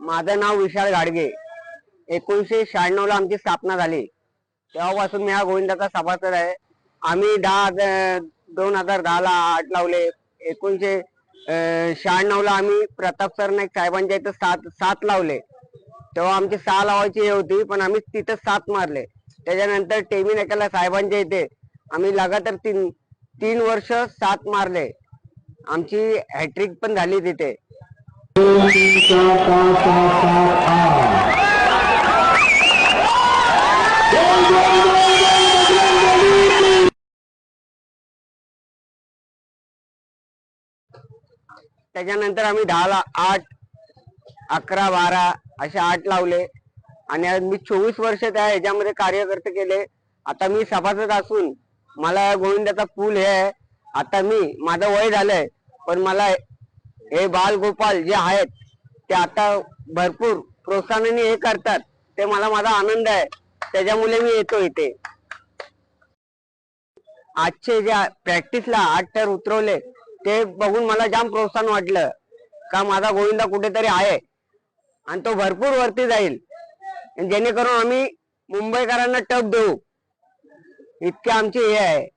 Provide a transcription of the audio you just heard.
माझं नाव विशाल गाडगे. एकोणीसशे शहाण्णव ला आमची स्थापना झाली. तेव्हापासून मी हा गोविंदाचा सभासद आहे. आम्ही दहा दोन हजार दहा ला आठ लावले. एकोणीसशे शहाण्णव ला आम्ही प्रताप सर नाईक साहेबांच्या इथं सात सात लावले. तेव्हा आमची सहा लावायची हे होती पण आम्ही तिथं सात मारले. त्याच्यानंतर टेमी नाक्याला साहेबांच्या इथे आम्ही लगातार तीन तीन वर्ष सात मारले. आमची हॅट्रिक पण झाली तिथे. तीन चार पाच सहा सात आठ त्याच्यानंतर आम्ही दहाला आठ अकरा बारा असे आठ लावले. आणि मी चोवीस वर्ष त्या ह्याच्यामध्ये कार्यकर्ते केले. आता मी सभासद असून मला गोविंदाचा पूल हे आहे. आता मी माझं वय झालंय पण मला हे बाल गोपाल जे आहेत ते आता भरपूर प्रोत्साहनाने हे करतात. ते मला माझा आनंद आहे. त्याच्यामुळे मी येतो इथे. आजचे जे प्रॅक्टिसला आठ तर उतरवले ते बघून मला जाम प्रोत्साहन वाटलं. का माझा गोविंदा कुठेतरी आहे. आणि तो भरपूर वरती जाईल. जेणेकरून आम्ही मुंबईकरांना टप देऊ. इतके आमचे हे आहे.